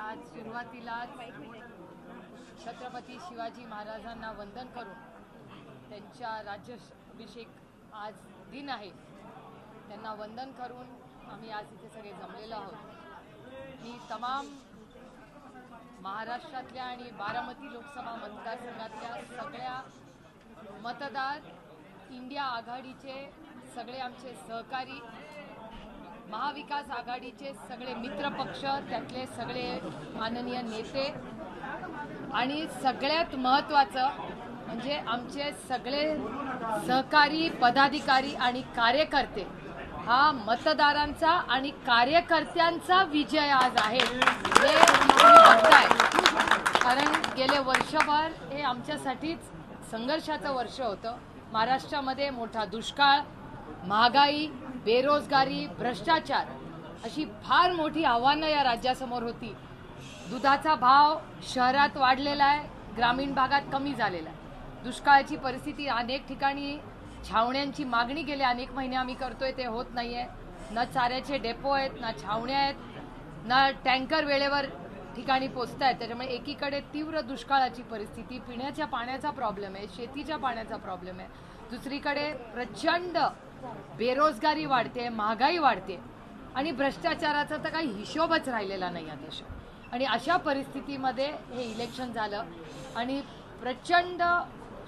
आज सुरुवातीलाच छत्रपती शिवाजी महाराजांना वंदन करून त्यांच्या राज्याभिषेक आज दिन आहे. त्यांना वंदन करून आम्ही आज इथे सगळे जमलेलो आहोत. मी तमाम महाराष्ट्रातल्या आणि बारामती लोकसभा मतदारसंघातल्या सगळ्या मतदार इंडिया आघाडीचे सगळे आमचे सहकारी महाविकास आघाडीचे सगळे मित्रपक्ष त्यातले सगळे माननीय नेते आणि सगळ्यात महत्त्वाचं म्हणजे आमचे सगळे सहकारी पदाधिकारी आणि कार्यकर्ते हा मतदारांचा आणि कार्यकर्त्यांचा विजय आज आहे. हे बघताय. कारण गेले वर्षभर हे आमच्यासाठीच संघर्षाचं वर्ष होतं. महाराष्ट्रामध्ये मोठा दुष्काळ महागाई बेरोजगारी भ्रष्टाचार अशी फार मोठी आव्हानं या राज्यासमोर होती. दुधाचा भाव शहरात वाढलेला आहे ग्रामीण भागात कमी झालेला आहे. दुष्काळाची परिस्थिती अनेक ठिकाणी छावण्यांची मागणी गेले अनेक महिने आम्ही करतोय ते होत नाही आहे ना चाऱ्याचे डेपो आहेत ना छावण्या आहेत ना टँकर वेळेवर ठिकाणी पोचत आहेत त्याच्यामुळे एकीकडे तीव्र दुष्काळाची परिस्थिती पिण्याच्या पाण्याचा प्रॉब्लेम आहे शेतीच्या पाण्याचा प्रॉब्लेम आहे. दुसरीकडे प्रचंड बेरोजगारी वाढते महागाई वाढते आणि भ्रष्टाचाराचा तर काही हिशोबच राहिलेला नाही या देशात आणि अशा परिस्थितीमध्ये हे इलेक्शन झालं आणि प्रचंड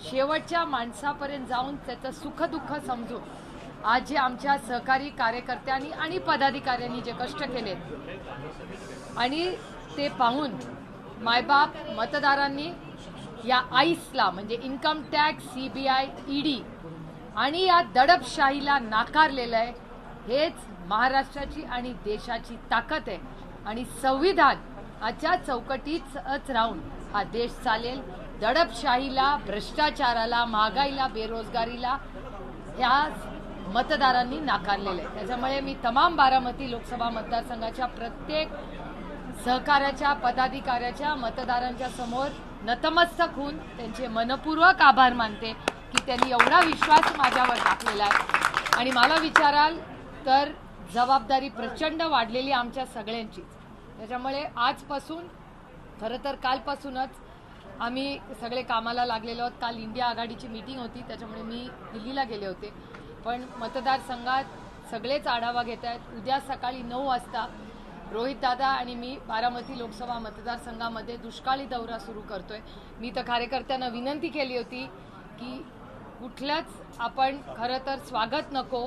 शेवटच्या माणसापर्यंत जाऊन त्याचं सुखदुःख समजून आज जे आमच्या सहकारी कार्यकर्त्यांनी आणि पदाधिकाऱ्यांनी जे कष्ट केलेत आणि ते पाहून मायबाप मतदारांनी या आईसला म्हणजे income tax C B I E D आणि या दडपशाहीला नाकारलेलं आहे हेच महाराष्ट्राची आणि देशाची ताकद आहे. आणि संविधान संविधानाच्या चौकटीतच राहून हा देश चालेल. दडपशाहीला भ्रष्टाचाराला महागाईला बेरोजगारीला ह्या मतदारांनी नाकारलेलं आहे. त्याच्यामुळे मी तमाम बारामती लोकसभा मतदारसंघाच्या प्रत्येक सहकार्याच्या पदाधिकाऱ्याच्या मतदारांच्या समोर नतमस्तक होऊन त्यांचे मनपूर्वक आभार मानते. की त्यांनी एवढा विश्वास माझ्यावर टाकलेला आहे. आणि मला विचाराल तर जबाबदारी प्रचंड वाढलेली आमच्या सगळ्यांचीच त्याच्यामुळे आजपासून खरं तर कालपासूनच आम्ही सगळे कामाला लागलेलो आहोत. काल इंडिया आघाडीची मीटिंग होती त्याच्यामुळे मी दिल्लीला गेले होते. पण मतदारसंघात सगळेच आढावा घेत आहेत. उद्या सकाळी नऊ वाजता रोहित दादा आणि मी बारामती लोकसभा मतदारसंघामध्ये दुष्काळी दौरा सुरू करतोय. मी तर कार्यकर्त्यांना विनंती केली होती की कुठल्याच आपण खरं तर स्वागत नको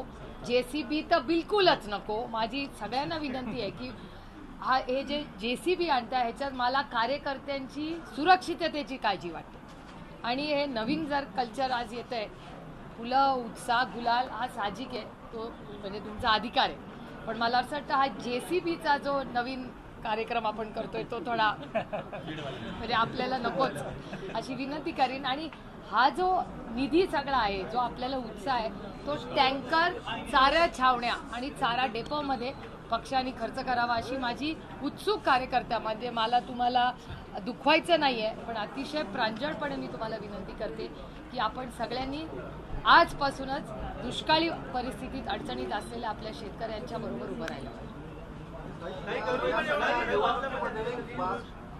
जे सी बी तर बिलकुलच नको. माझी सगळ्यांना विनंती आहे की हा हे जे जे सी बी आणताय ह्याच्यात मला कार्यकर्त्यांची सुरक्षिततेची काळजी वाटते. आणि हे नवीन जर कल्चर आज येत आहे फुलं उत्साह गुलाल हा साहजिक आहे. तो म्हणजे तुमचा अधिकार आहे. पण मला असं वाटतं हा जे सी बीचा जो नवीन कार्यक्रम आपण करतोय तो थोडा म्हणजे आपल्याला नकोच. अशी विनंती करीन. आणि हा जो निधी सगळा आहे जो आपल्याला उत्साह आहे तो टँकर चारा छावण्या आणि चारा डेपोमध्ये पक्षाने खर्च करावा अशी माझी उत्सुक कार्यकर्त्या म्हणजे मला तुम्हाला दुखवायचं नाही आहे पण अतिशय प्रांजळपणे मी तुम्हाला विनंती करते की आपण सगळ्यांनी आजपासूनच दुष्काळी परिस्थितीत अडचणीत असलेल्या आपल्या शेतकऱ्यांच्या बरोबर उभं राहिलं.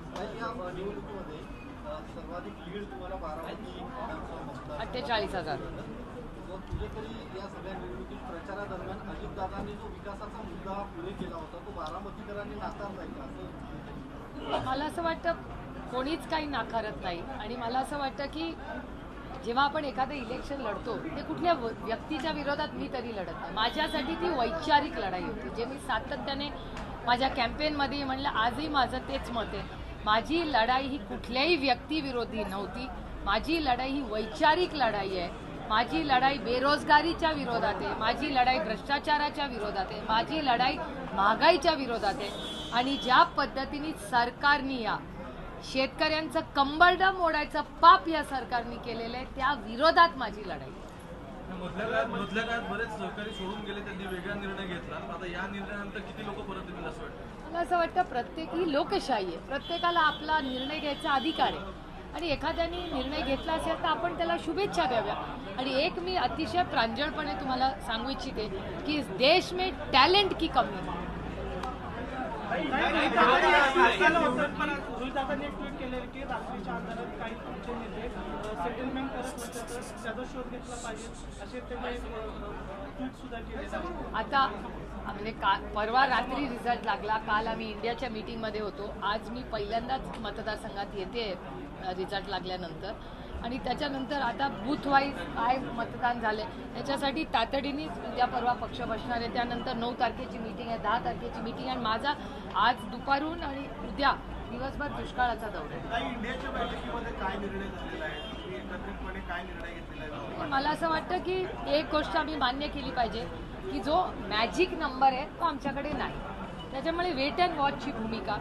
पाहिजे अठ्ठेचाळीस हजार. मला असं वाटतं कोणीच काही नाकारत नाही. आणि मला असं वाटतं की जेव्हा आपण एखादं इलेक्शन लढतो ते कुठल्या व्यक्तीच्या विरोधात मी तरी लढत नाही. माझ्यासाठी ती वैचारिक लढाई होती जे मी सातत्याने माझ्या कॅम्पेनमध्ये म्हणलं आजही माझं तेच मत आहे. माझी लढाई ही कुठल्याही व्यक्तीविरोधी नव्हती. माझी लढाई ही वैचारिक लढाई आहे. माझी लढाई बेरोजगारीच्या विरोधात आहे. माझी लढाई भ्रष्टाचाराच्या विरोधात आहे. माझी लढाई महागाईच्या विरोधात आहे. आणि ज्या पद्धतीने सरकारने या शेतकऱ्यांचं कंबरडं मोडायचं पाप या सरकारने केलेलं आहे त्या विरोधात माझी लढाई मधल्या काळात बरेच सहकारी सोडून गेले त्यांनी वेगळा निर्णय घेतला. आता या निर्णयानंतर किती लोक परत येतील असं वाटतं? मला असं वाटतं प्रत्येक ही लोकशाही आहे. प्रत्येकाला आपला निर्णय घ्यायचा अधिकार आहे. आणि एखाद्याने निर्णय घेतला असेल तर आपण त्याला शुभेच्छा द्याव्या. आणि एक मी अतिशय प्रांजळपणे तुम्हाला सांगू इच्छिते की इस देश में टॅलेंट की कमी आहे. आता म्हणजे का परवा रात्री रिझल्ट लागला. काल आम्ही इंडियाच्या मीटिंगमध्ये होतो. आज मी पहिल्यांदाच मतदारसंघात येते रिझल्ट लागल्यानंतर. आणि त्याच्यानंतर आता बूथ वाईज काय मतदान झालं त्याच्यासाठी तातडीनेच उद्या परवा पक्ष बसणार आहे. त्यानंतर नऊ तारखेची मीटिंग आहे दहा तारखेची मीटिंग आहे. आणि माझा आज दुपारून आणि उद्या दिवसभर दुष्काळाचा दौरा मला असं वाटतं की एक गोष्ट आम्ही मान्य केली पाहिजे. की जो मॅजिक नंबर आहे तो आमच्याकडे नाही. त्याच्यामुळे वेट अँड वॉचची भूमिका.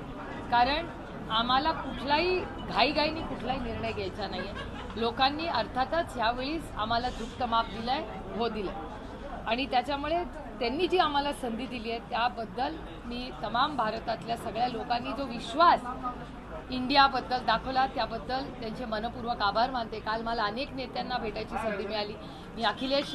कारण आम्हाला कुठलाही घाईघाईने कुठलाही निर्णय घ्यायचा नाही आहे लोकांनी अर्थातच ह्यावेळीस आम्हाला झुक्त माप दिलं आहे हो दिलं आणि त्याच्यामुळे त्यांनी जी आम्हाला संधी दिली आहे त्याबद्दल मी तमाम भारतातल्या सगळ्या लोकांनी जो विश्वास इंडियाबद्दल दाखवला त्याबद्दल त्यांचे मनपूर्वक आभार मानते. काल मला अनेक नेत्यांना भेटायची संधी मिळाली. मी अखिलेश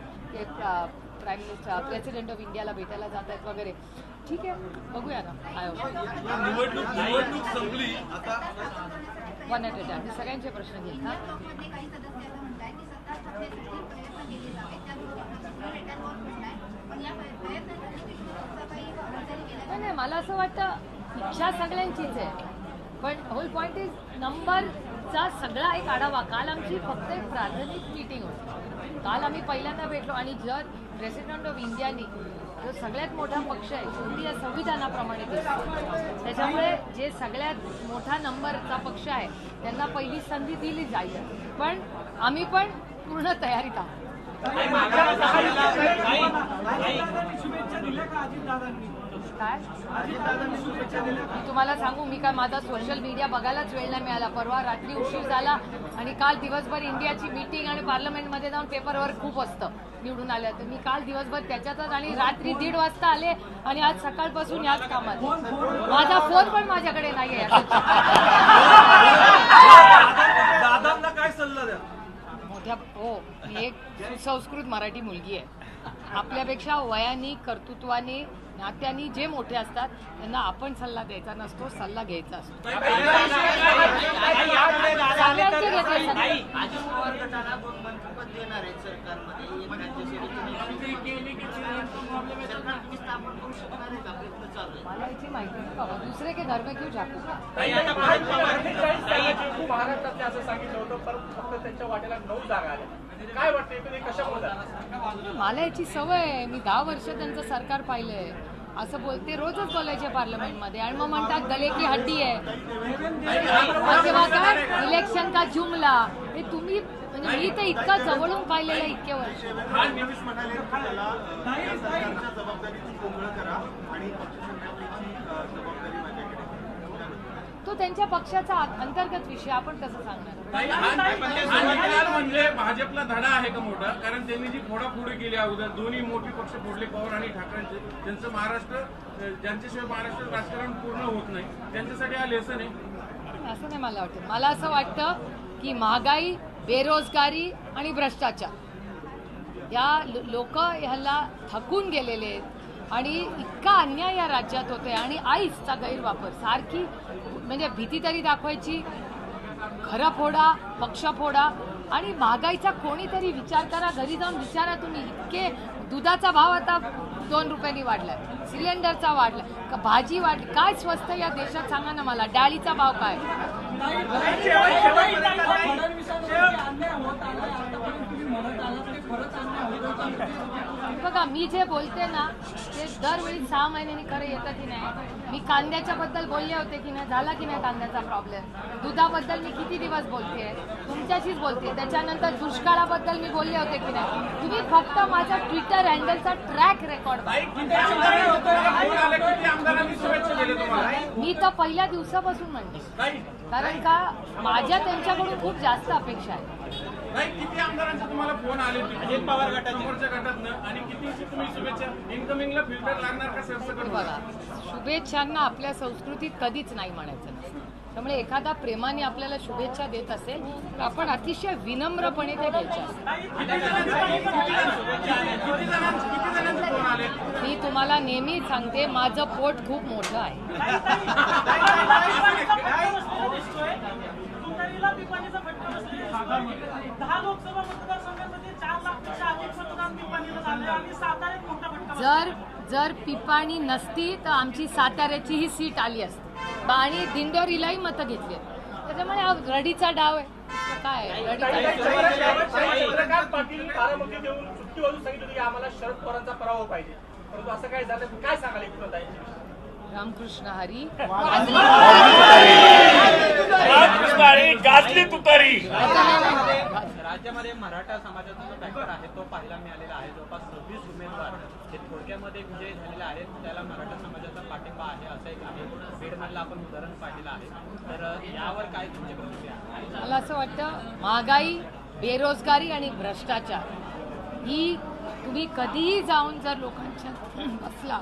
ते प्राईम मिनिस्टर प्रेसिडेंट ऑफ इंडियाला भेटायला जात आहेत वगैरे. ठीक आहे बघूया ना. काय होतं निवडणूक निवडणूक संपली. आता वन ॲट अ मी सगळ्यांचे प्रश्न घेईल नाही नाही मला असं वाटतं इच्छा सगळ्यांचीच आहे. पण होल पॉईंट इज नंबरचा सगळा एक आढावा. काल आमची फक्त एक प्राथमिक मीटिंग होती. काल आम्ही पहिल्यांदा भेटलो आणि जर प्रेसिडेंट ऑफ इंडियानी जो सगळ्यात मोठा पक्ष आहे शेवटी या संविधानाप्रमाणे दिसतो. त्याच्यामुळे जे सगळ्यात मोठा नंबरचा पक्ष आहे त्यांना पहिली संधी दिली जाईल. पण आम्ही पण पूर्ण तयारीत आहोत शुभेच्छा दिल्या का अजितदादांनी काय? मी तुम्हाला सांगू मी काय माझा सोशल मीडिया बघायलाच वेळ नाही मिळाला. परवा रात्री उशीर झाला आणि काल दिवसभर इंडियाची मीटिंग आणि पार्लमेंटमध्ये जाऊन पेपरवर खूप असतं. निवडून आल्या तर मी काल दिवसभर त्याच्यातच आणि रात्री दीड वाजता आले आणि आज सकाळपासून याच कामात. माझा फोन पण माझ्याकडे नाही आहे दादांना काय सल्ला द्या? मोठ्या हो मी एक सुसंस्कृत मराठी मुलगी आहे. आपल्यापेक्षा वयाने कर्तृत्वाने नात्याने जे मोठे असतात त्यांना आपण सल्ला द्यायचा नसतो सल्ला घ्यायचा असतो मला याची माहिती नाही बाबा दुसरे के घर में क्यों झाकू खूप महाराष्ट्रातले असं सांगितलं होतं परंतु फक्त त्यांच्या वाट्याला नऊ जागा आल्या काय वाटतं मला याची सवय आहे. मी दहा वर्ष त्यांचं सरकार पाहिलंय. असं बोलते रोजच बोलायचे पार्लमेंटमध्ये. आणि मग म्हणतात गले की हड्डी आहे. इलेक्शन का जुमला? हे तुम्ही म्हणजे मी तर इतका जवळून पाहिलेलं आहे इतके वर्ष फडणवीस म्हणाले की त्याला या सरकारच्या जबाबदारीची कोंगळ करा आणि पक्षसंघटनेची अ, जबाबदारी माझ्याकडे द्या. तो त्यांच्या पक्षाचा अंतर्गत विषय आपण कसं सांगणार? हा म्हणजे भाजपला धडा आहे का मोठा? कारण त्यांनी जी फोडाफोडी केली अगोदर दोन्ही मोठी पक्ष फोडले पवार आणि ठाकरेंचे. त्यांचं महाराष्ट्र ज्यांच्याशिवाय महाराष्ट्र राजकारण पूर्ण होत नाही त्यांच्यासाठी हा लेसन आहे. असं नाही मला वाटतं. मला असं वाटतं की महागाई बेरोजगारी आणि भ्रष्टाचार या लोक ह्याला थकून गेलेले आहेत आणि इतका अन्याय या राज्यात होतोय आणि आईसचा गैरवापर. सारखी म्हणजे भीती तरी दाखवायची. खरं फोडा पक्ष फोडा आणि महागाईचा कोणीतरी विचार करा घरी जाऊन विचारा तुम्ही इतके दुधाचा भाव आता दोन रुपयांनी वाढलाय सिलेंडरचा वाढला का भाजी वाढली काय स्वस्त या देशात सांगा ना मला डाळीचा भाव काय? बघा मी जे बोलते ना ते दरवेळी सहा महिन्यांनी खरं येतं की नाही? मी कांद्याच्या बद्दल बोलले होते की नाही? झाला की नाही कांद्याचा प्रॉब्लेम दुधाबद्दल मी किती दिवस बोलते तुमच्याशीच बोलते त्याच्यानंतर दुष्काळाबद्दल मी बोलले होते की नाही? तुम्ही फक्त माझा ट्विटर हँडलचा ट्रॅक रेकॉर्ड मी तर पहिल्या दिवसापासून म्हणते. कारण का माझ्या त्यांच्याकडून खूप जास्त अपेक्षा आहे. ताई, किती आमदारांचे तुम्हाला फोन आले अजित पवार गटात समोरच्या गटातनं. आणि किती तुम्ही शुभेच्छा? इन्कमिंगला फिल्टर लागणार का सरसकट बघा शुभेच्छांना आपल्या संस्कृतीत कधीच नाही म्हणायचं त्यामुळे एखादा प्रेमाने आपल्याला शुभेच्छा देत असेल तर आपण अतिशय विनम्रपणे ते घ्यायच्या. मी तुम्हाला नेहमी सांगते माझं पोट खूप मोठं आहे. तुतारीला पिपाणीचा फटका बसलेला दहा लोकसभा मतदारसंघामध्ये चार लाखपेक्षा अधिक मतदान पिपाणीला झाले आणि साताऱ्यात मोठा फटका बसला. जर जर पिपाणी नसती तर आमची साताऱ्याची ही सीट आली असती आणि दिंडोरीलाही मतं घेतली त्याच्यामुळे हा रडीचा डाव आहे काय आहे? रडीचा डाव. चंद्रकांत पाटील बारामती देऊन सुट्टी वाजून सांगितलं होतं की आम्हाला शरद पवारांचा पराभव पाहिजे परंतु असं काय झालं काय सांगाल एकूण ताई रामकृष्ण हरी गाजली तुतारी राज्यामध्ये मराठा समाजाचा जो पॅक्टर आहे तो पाहायला मिळालेला आहे. जवळपास सव्वीस उमेदवार हे थोडक्यामध्ये विजयी झालेले आहेत. त्याला मराठा समाजाचा पाठिंबा आहे असं एक आहे. बीडमधलं आपण उदाहरण पाहिलेलं आहे. तर यावर काय तुमची प्रतिक्रिया? मला असं वाटतं महागाई बेरोजगारी आणि भ्रष्टाचार ही तुम्ही कधीही जाऊन जर लोकांच्या बसला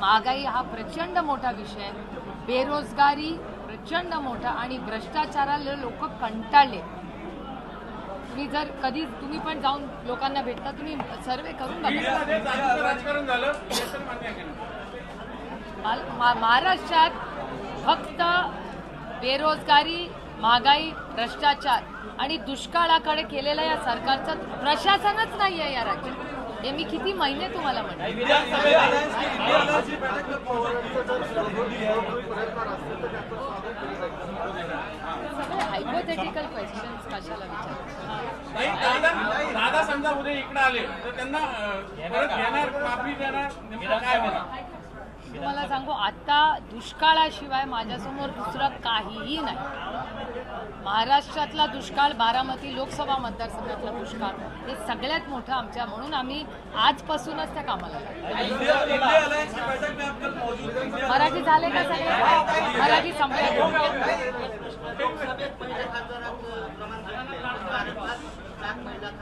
महागाई हा प्रचंड मोठा विषय बेरोजगारी प्रचंड मोठा आणि भ्रष्टाचाराला लोक कंटाळले तुम्ही जर कधी तुम्ही पण जाऊन लोकांना भेटता तुम्ही सर्वे करून बघा. मा- महाराष्ट्रात फक्त बेरोजगारी महागाई भ्रष्टाचार आणि दुष्काळाकडे केलेलं या सरकारचं प्रशासनच नाही आहे या राज्यात. हे मी किती महिने तुम्हाला म्हणते. हायपोथेटिकल क्वेश्चन्स कशाला विचार ताई, दादा दादा समजा उद्या इकडे आले तर त्यांना परत घेणार माफी देणार नेमकं काय होणार? तुम्हाला सांगू आता दुष्काळाशिवाय माझ्यासमोर दुसरं काहीही नाही. महाराष्ट्रातला दुष्काळ बारामती लोकसभा मतदारसंघातला दुष्काळ हे सगळ्यात मोठं आमच्या म्हणून आम्ही आजपासूनच त्या कामाला मराठी झाले का सगळे? मराठी संपले लोकसभेत पहिल्या खासदारात प्रमाण घटलंय. महाराष्ट्रात सात महिला खासदार निवडून आल्या. पराभव झाले. त्यानंतर आठ झाल्या. देशातलं प्रमाण कमी करा आ,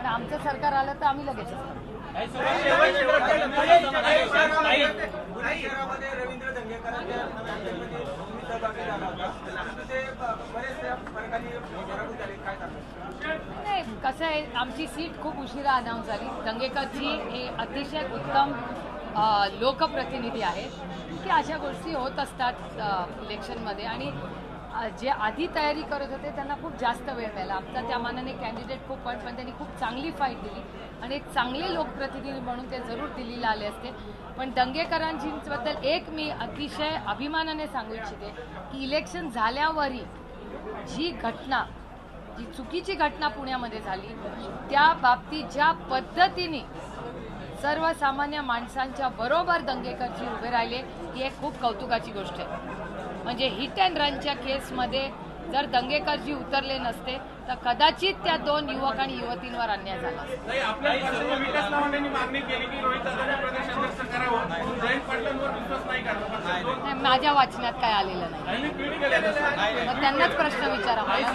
आणि आमचं सरकार आलं तर आम्ही लगेच रवींद्र नाही कसं आहे आमची सीट खूप उशिरा अनाऊन्स झाली. दंगेकरची हे अतिशय उत्तम लोकप्रतिनिधी आहेत की अशा गोष्टी होत असतात इलेक्शनमध्ये आणि जे आधी तयारी करत होते त्यांना खूप जास्त वेळ मिळाला. आमचा त्या मानाने कॅन्डिडेट खूप पण पण त्यांनी खूप चांगली फाईट दिली आणि एक चांगले लोकप्रतिनिधी म्हणून ते जरूर दिल्लीला आले असते. पण दंगेकरांजीबद्दल एक मी अतिशय अभिमानाने सांगू इच्छिते की इलेक्शन झाल्यावरही जी घटना जी चुकीची घटना पुण्यामध्ये झाली त्या बाबतीत ज्या पद्धतीने सर्वसामान्य माणसांच्या बरोबर दंगेकरजी उभे राहिले ही एक खूप कौतुकाची गोष्ट आहे. म्हणजे हिट अँड रनच्या केसमध्ये जर दंगेकरजी उतरले नसते तर कदाचित त्या दोन युवक आणि युवतींवर अन्याय झाला माझ्या वाचनात काय आलेलं नाही. मग त्यांनाच प्रश्न विचारा मला.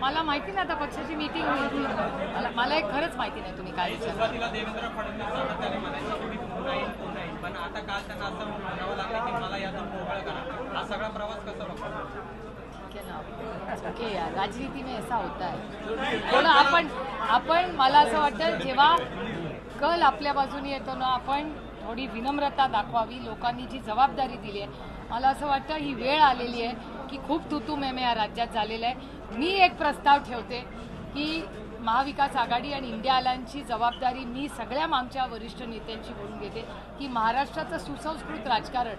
मला माहिती नाही आता पक्षाची मीटिंग होईल मला मला एक खरंच माहिती नाही तुम्ही काय सुरुवातीला देवेंद्र फडणवीस सातत्याने म्हणायचं की मी पुन्हा येईल पुन्हा येईल. पण आता काल त्यांना असं म्हणावं लागलं की मला यातून मोकळं करा. हा सगळा प्रवास कसा बघतो ओके यार राजनीति में ऐसा होता है थोडं आपण आपण मला असं वाटतं जेव्हा कल आपल्या बाजूने येतो ना आपण थोडी विनम्रता दाखवावी लोकांनी जी जबाबदारी दिली आहे. मला असं वाटतं ही वेळ आलेली आहे की खूप तुतू मेमे या राज्यात झालेलं आहे. मी एक प्रस्ताव ठेवते की महाविकास आघाडी आणि इंडिया अलायन्सची जबाबदारी मी सगळ्या आमच्या वरिष्ठ नेत्यांची बोलून घेते की महाराष्ट्राचं सुसंस्कृत राजकारण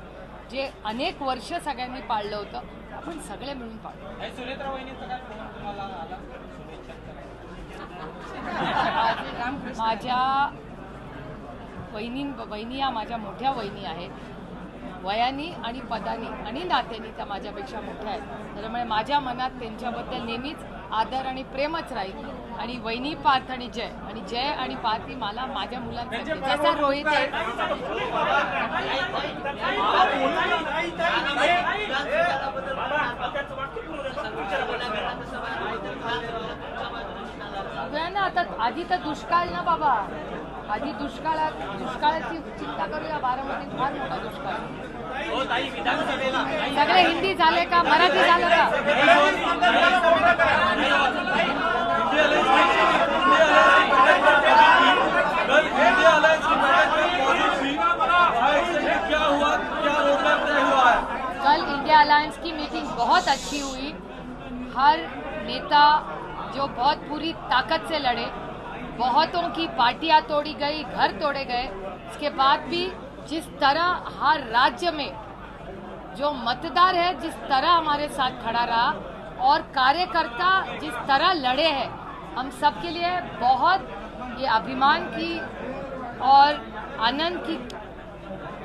जे अनेक वर्ष सगळ्यांनी पाळलं होतं आपण सगळे मिळून पाळू. आणि सुनेत्रा वहिनीचा काय फोन तुम्हाला आला? शुभेच्छा माझ्या वहिनी वहिनी या माझ्या मोठ्या वहिनी आहेत. वयानी आणि पदानी आणि नात्यानी त्या माझ्यापेक्षा मोठ्या आहेत. त्याच्यामुळे माझ्या मनात त्यांच्याबद्दल नेहमीच आदर आणि प्रेमच राहील. आणि वहिनी पार्थ आणि जय. आणि जय आणि पार्थ ही मला माझ्या मुलांसाठी जसा रोहित आहे. आता आधी तर दुष्काळ ना बाबा. आधी दुष्काळात दुष्काळाची चिंता करूया बारामतीत. फार मोठा दुष्काळ सगळे हिंदी झाले का? मराठी का? कल इंडिया अलायंस की मीटिंग बहुत अच्छी हुई। हर नेता जो बहुत पूरी ताकत से लड़े, बहुतों की पार्टियाँ तोड़ी गई, घर तोड़े गए। इसके बाद भी जिस तरह हर राज्य में जो मतदार है, जिस तरह हमारे साथ खड़ा रहा और कार्यकर्ता जिस तरह लड़े हैं, हम सबके लिए बहुत ये अभिमान की और आनंद की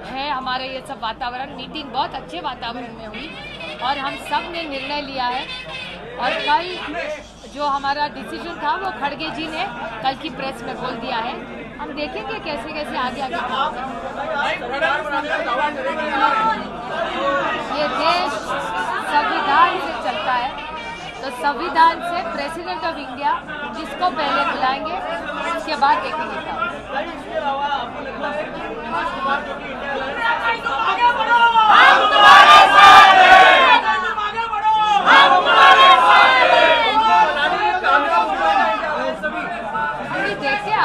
है हमारे ये सब वातावरण। मीटिंग बहुत अच्छे वातावरण में हुई और हम सबने निर्णय लिया है और कल जो हमारा डिसीज़न था वो खड़गे जी ने कल की प्रेस में बोल दिया है। हम देखेंगे कैसे कैसे आगे आगे ये देश संविधान से चलता है। तो संविधान से प्रेसिडेंट ऑफ़ इंडिया जिसको पहले बुलाएँगे उसके बाद देखेंगे क्या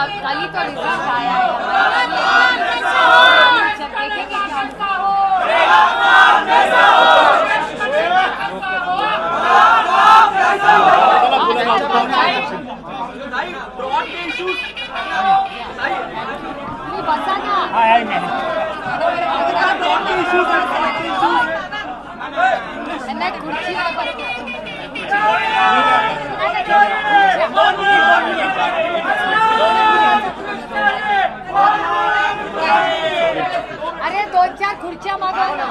कल तो रिजल्ट आया है जब देखेंगे क्या बसा ना दोन चार खुर्च्या मागवा ना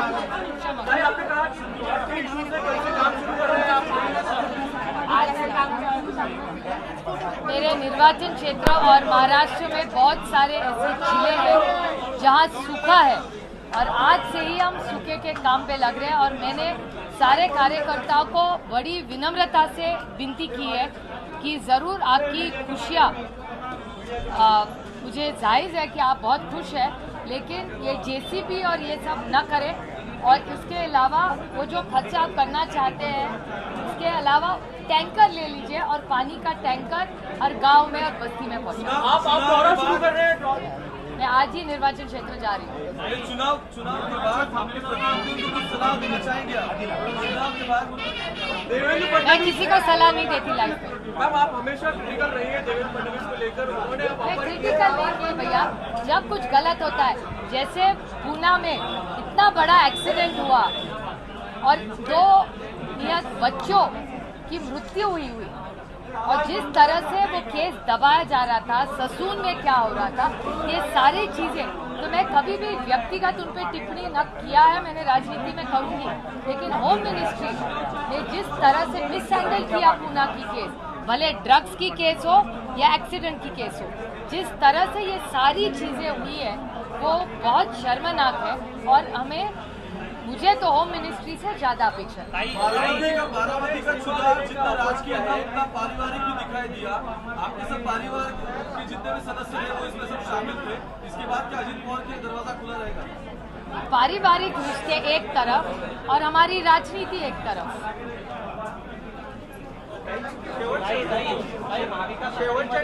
मेरे निर्वाचन क्षेत्र और महाराष्ट्र में बहुत सारे ऐसे ज़िले हैं जहाँ सूखा है और आज से ही हम सूखे के काम पे लग रहे हैं और मैंने सारे कार्यकर्ताओं को बड़ी विनम्रता से विनती की है कि ज़रूर आपकी खुशियाँ मुझे जायज़ है कि आप बहुत खुश हैं। लेकिन ये जेसीबी और ये सब न करें। और इसके अलावा वो जो खर्चा आप करना चाहते हैं, इसके अलावा टैंकर ले लीजिए और पानी का टैंकर हर गाँव में और बस्ती में पहुँचे आप आप शुरू कर रहे हैं मैं आज ही निर्वाचन क्षेत्र जा रही हूँ। चुनाव चुनाव के बाद को सलाह देना चाहेंगे चुनाव के बाद मैं किसी को सलाह नहीं देती लाइफ में। मैम आप हमेशा क्रिटिकल रही है देवेंद्र फडणवीस को लेकर। उन्होंने मैं क्रिटिकल नहीं की भैया। जब कुछ गलत होता है जैसे पूना में इतना बड़ा एक्सीडेंट हुआ और दो नियत बच्चों की मृत्यु हुई हुई। और जिस तरह से वो केस दबाया जा रहा था, ससून में क्या हो रहा था, ये सारी चीज़ें तो मैं कभी भी व्यक्तिगत उन पर टिप्पणी न किया है, मैंने राजनीति में करूँगी। लेकिन होम मिनिस्ट्री ने जिस तरह से मिसहैंडल किया पूना की केस, भले ड्रग्स की केस हो या एक्सीडेंट की केस हो, जिस तरह से ये सारी चीज़ें हुई है, वो बहुत शर्मनाक है और हमें मुझे तो होम मिनिस्ट्री से ज़्यादा अपेक्षा बारामती का चुनाव जितना राजकीय था उतना पारिवारिक भी दिखाई दिया। आपके सब परिवार के जितने भी सदस्य थे वो इसमें सब शामिल थे। इसके बाद क्या अजित पवार के दरवाज़ा खुला रहेगा? पारिवारिक रिश्ते एक तरफ़ और हमारी राजनीति एक तरफ़। शेवटच्या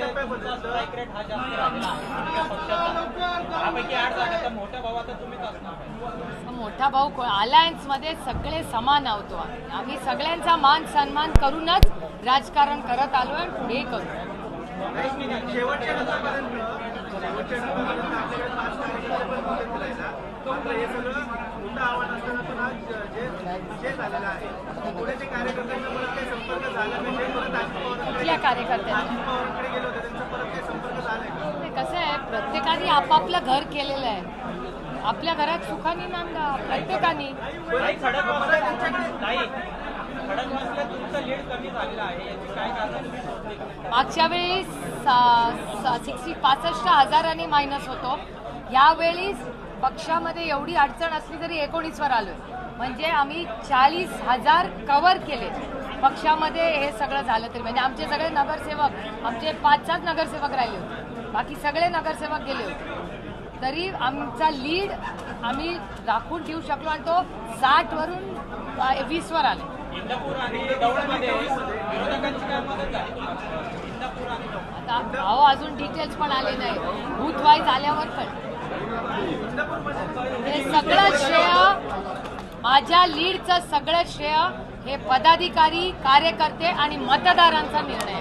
मोठा भाऊ अलायन्समध्ये सगळे समान आहोत आम्ही. आम्ही सगळ्यांचा मान सन्मान करूनच राजकारण करत आलो आणि पुढे करू. हे कुठल्या कार्यकर्त्यांना अजित पवारांकडे गेले होते. त्यांचा परत काही संपर्क झालाय का? नाही, कसं आहे प्रत्येकाने आपापलं घर केलेलं आहे. आपल्या घरात सुखाने नांदा प्रत्येकाने. ताई खडकवासला ताई खडकवासला तुमचं लीड कमी झालेलं आहे. याची काय कारण तुम्ही शोधली का? मागच्या वेळी सिक्स्टी पासष्ट हजारांनी मायनस होतो. यावेळी पक्षामध्ये एवढी अडचण असली तरी एकोणीसवर आलोय. म्हणजे आम्ही चाळीस हजार कव्हर केले. पक्षामध्ये हे सगळं झालं तरी. म्हणजे आमचे सगळे नगरसेवक आमचे पाच सात नगरसेवक राहिले होते. बाकी सगळे नगरसेवक गेले होते. तरी आमचा लीड आम्ही राखून ठेवू शकलो आणि तो साठ वरून वीसवर आले. आता अहो अजून डिटेल्स पण आले नाही. बूथ वाईज आल्यावर पण. हे सगळं श्रेय माझ्या लीडचं सगळं श्रेय हे पदाधिकारी कार्यकर्ते आणि मतदारांचा निर्णय.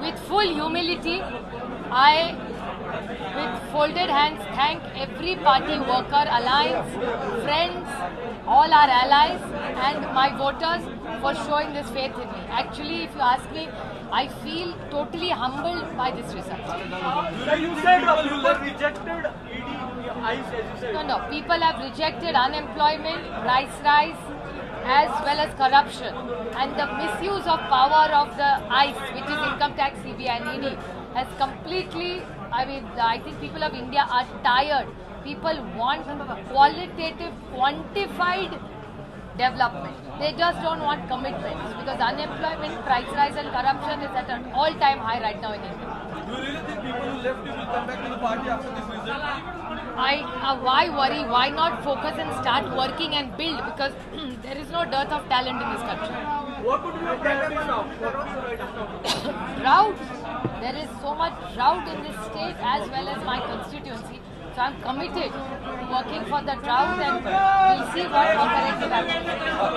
With full humility I with folded hand thank every party worker alliance friends all are alliance and my voters for showing this faith in me actually if you ask me I feel totally humbled by this research No, no. People have rejected unemployment, price rise, as well as corruption. And the misuse of power of the ICE, which is income tax, CBI, and ED, has completely. I mean, I think people of India are tired. People want qualitative, quantified development. They just don't want commitments because unemployment, price rise, and corruption is at an all-time high right now in India. Do you really think people who left you will come back to the party after this result? I uh, why worry? Why not focus and start working and build? Because there is no dearth of talent in this country. What would be your campaign now? What was the right of now? Drought. There is so much drought in this state as well as my constituency. So I'm committed to working for the drought and we'll see what more corrective action.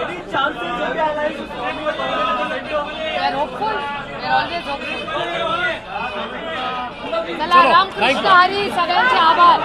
Any chances of the alliance with Congress? We are hopeful. We are always hopeful. चला रामकृष्ण हरी सगळ्यांचे आभार